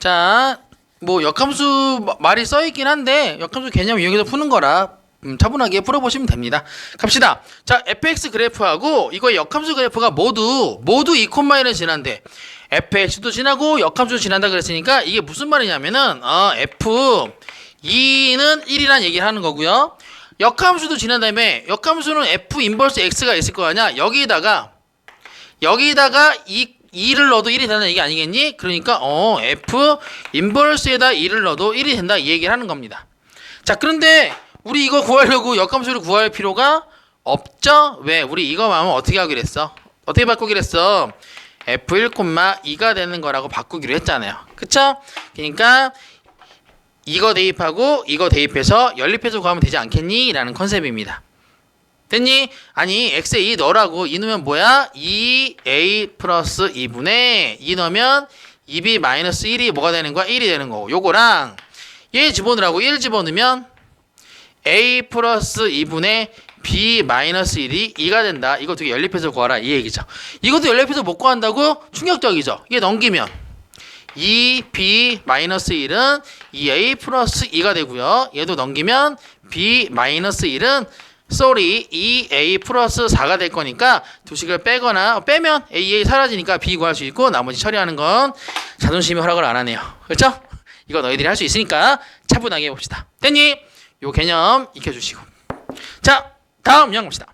자, 뭐 역함수 마- 말이 써 있긴 한데 역함수 개념 이용해서 푸는 거라 음, 차분하게 풀어보시면 됩니다. 갑시다. 자, fx 그래프하고 이거 역함수 그래프가 모두 모두 2콤마이를 지난데 fx도 지나고 역함수도 지난다 그랬으니까 이게 무슨 말이냐면은 어, f 2는 1이란 얘기를 하는 거고요. 역함수도 지난 다음에 역함수는 f 인버스 x가 있을 거 아니야. 여기다가 여기다가 이 2를 넣어도 1이 된다는 얘기 아니겠니? 그러니까 어 f 인버스에다 2를 넣어도 1이 된다 이 얘기를 하는 겁니다. 자 그런데 우리 이거 구하려고 역함수를 구할 필요가 없죠? 왜? 우리 이거 하면 어떻게 하기로 했어? 어떻게 바꾸기로 했어? f1, 2가 되는 거라고 바꾸기로 했잖아요. 그쵸? 그러니까 이거 대입하고 이거 대입해서 연립해서 구하면 되지 않겠니? 라는 컨셉입니다. 됐니? 아니 x에 2 넣으라고 2 넣으면 뭐야? 2a 플러스 2분의 2 넣으면 2b 마이너스 1이 뭐가 되는 거야? 1이 되는 거고 요거랑 얘 집어넣으라고 1 집어넣으면 a 플러스 2분의 b 마이너스 1이 2가 된다. 이거 되게 연립해서 구하라 이 얘기죠. 이것도 연립해서 못 구한다고 충격적이죠. 이게 넘기면 2b 마이너스 1은 2a 플러스 2가 되고요. 얘도 넘기면 b 마이너스 1은 sorry 2a 플러스 4가 될 거니까 두 식을 빼거나 빼면 a, a 사라지니까 b 구할 수 있고 나머지 처리하는 건 자존심이 허락을 안 하네요. 그렇죠? 이거 너희들이 할 수 있으니까 차분하게 해봅시다. 됐니? 요 개념 익혀주시고 자 다음 영 봅시다.